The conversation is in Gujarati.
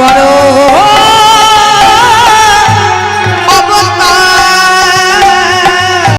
મારો